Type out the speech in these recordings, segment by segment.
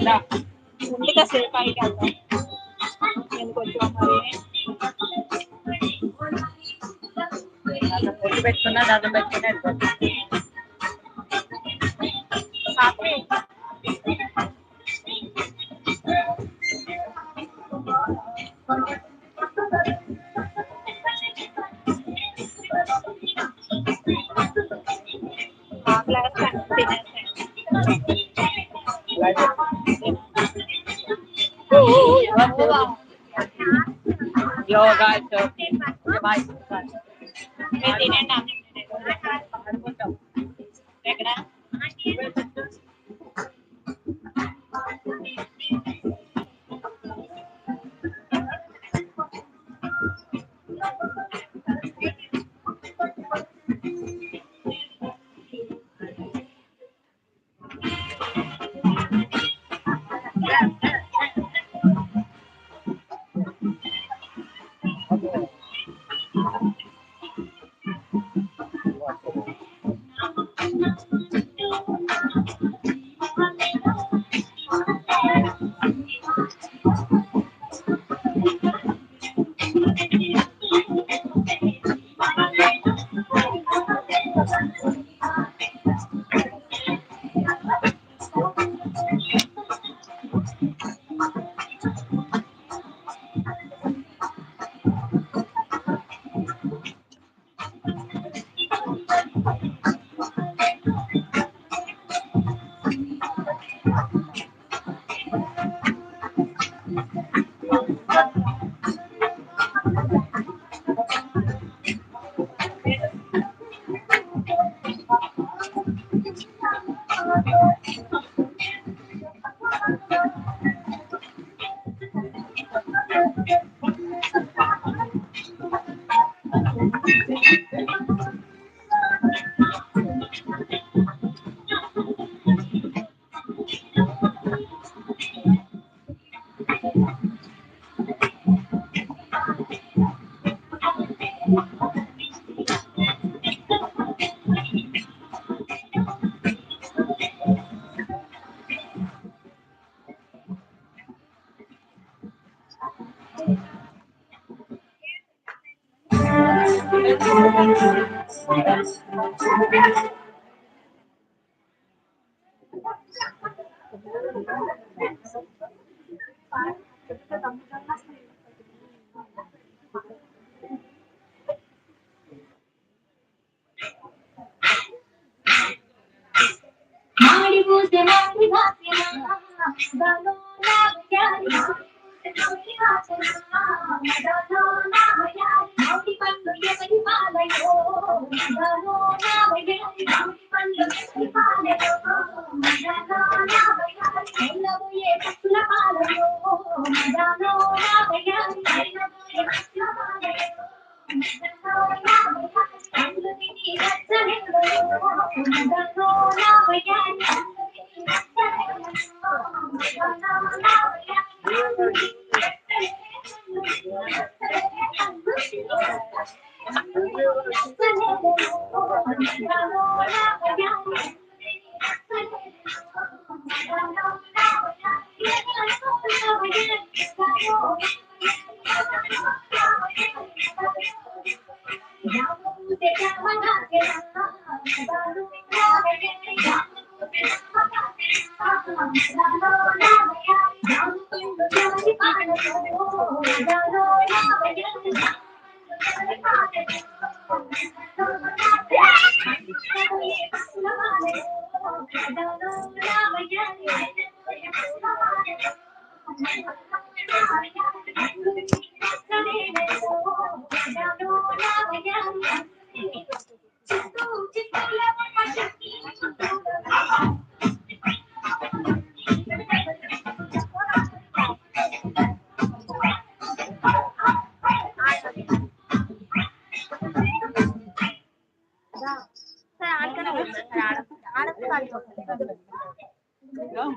Na. Hindi kasi kahit ano. Yan ko siya kami. Dadabit ko na, dadabit ko na ito. Yo guys, so bye. మీరు बलो ना प्यारी తోటి వాచన మదలో నా వయారి తోటి పండు ఎవరి పాలయో మదలో నా వయారి తోటి పండు ఎవరి పాలయో మదలో నా వయారి ఎల్లవయే Thank you.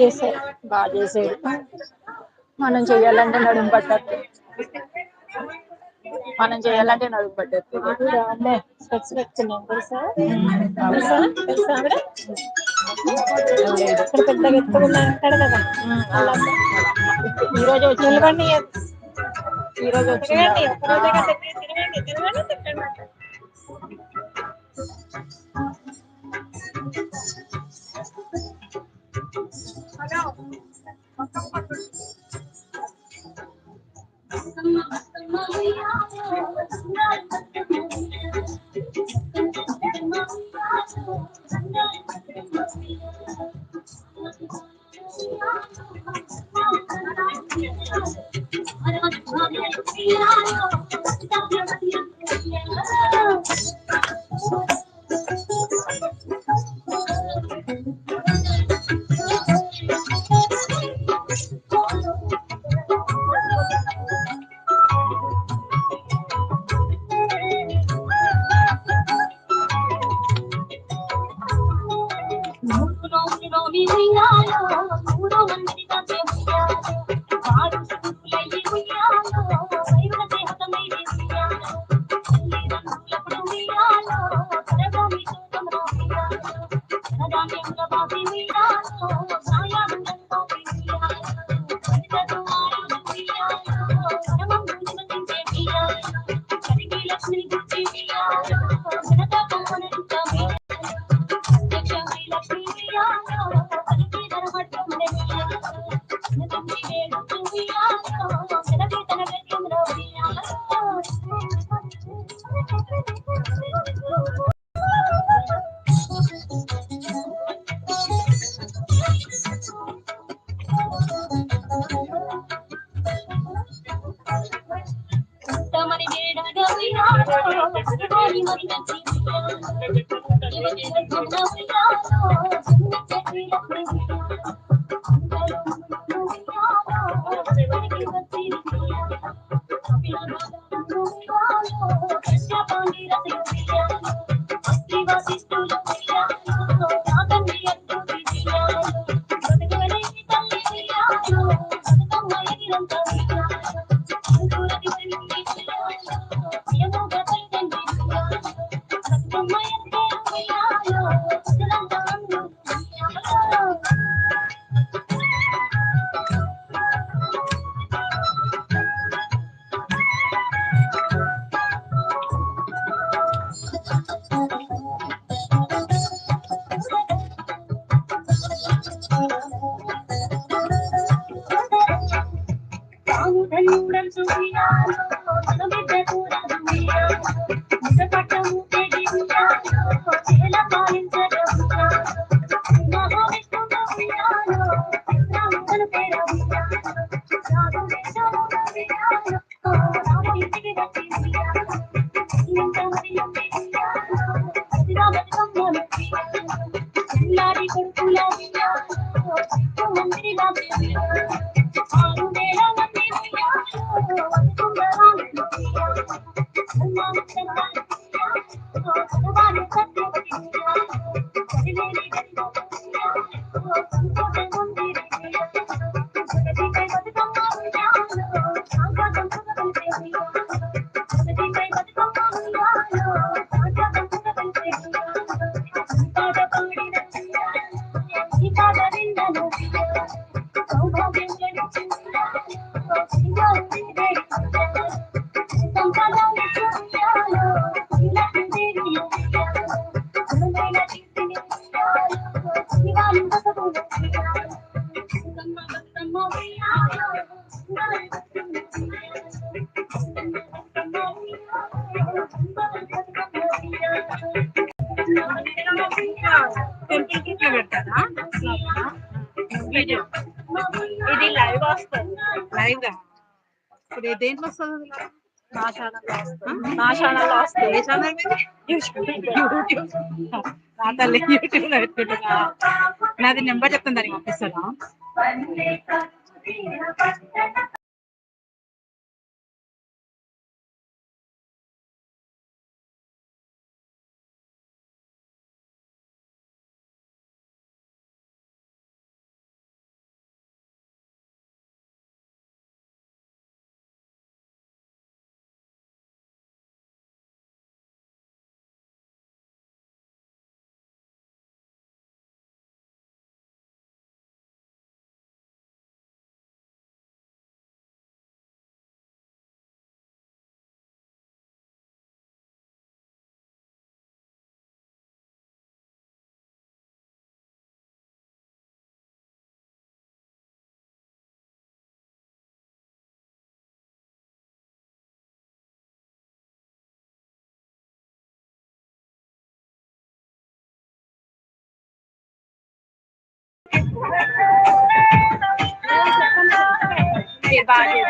చేశారు. బాగా చేసాడు మనం చేయాలంటే నడుము పట్టద్దు. మనం చేయాలంటే నడుము పట్టద్దు. అంటే స్పెక్స్ పెట్టుకున్నాం తెలుసా తెలుసా తెలుసా ఆవిడ? ఇక్కడ పెద్దగా ఎత్తుకున్నా అంటాడు కదా. వాళ్ళమ్మ. ఈ రోజు వచ్చి నిలబడి ఈ రోజు వచ్చి తిరగండి. తిరగండి. మూడు రోజులు మీ సింగాలో మూడు మందిగా Oh my Gracias. వస్తుంది నా ఛానల్ నా ఛానల్ వస్తుంది ఏ ఛానల్ యూట్యూబ్ నా తల్లి యూట్యూబ్ పెట్టుకుంటున్నా నాది నెంబర్ చెప్తాను దానికి పంపిస్తాను happy about it.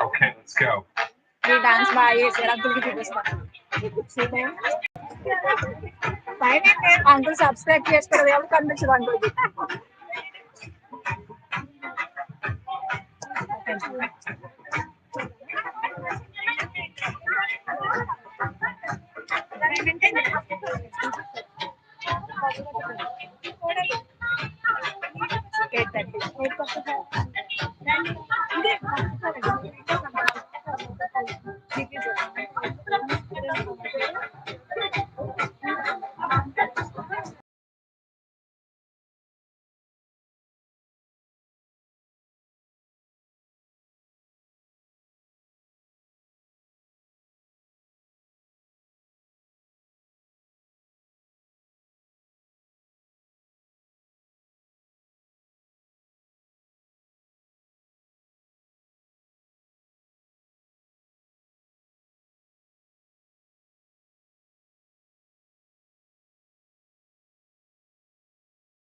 Okay, let's go. We dance by uncle subscribe చేసుకోవడం ఎవరు కనిపించదు uncle Thank you that is made.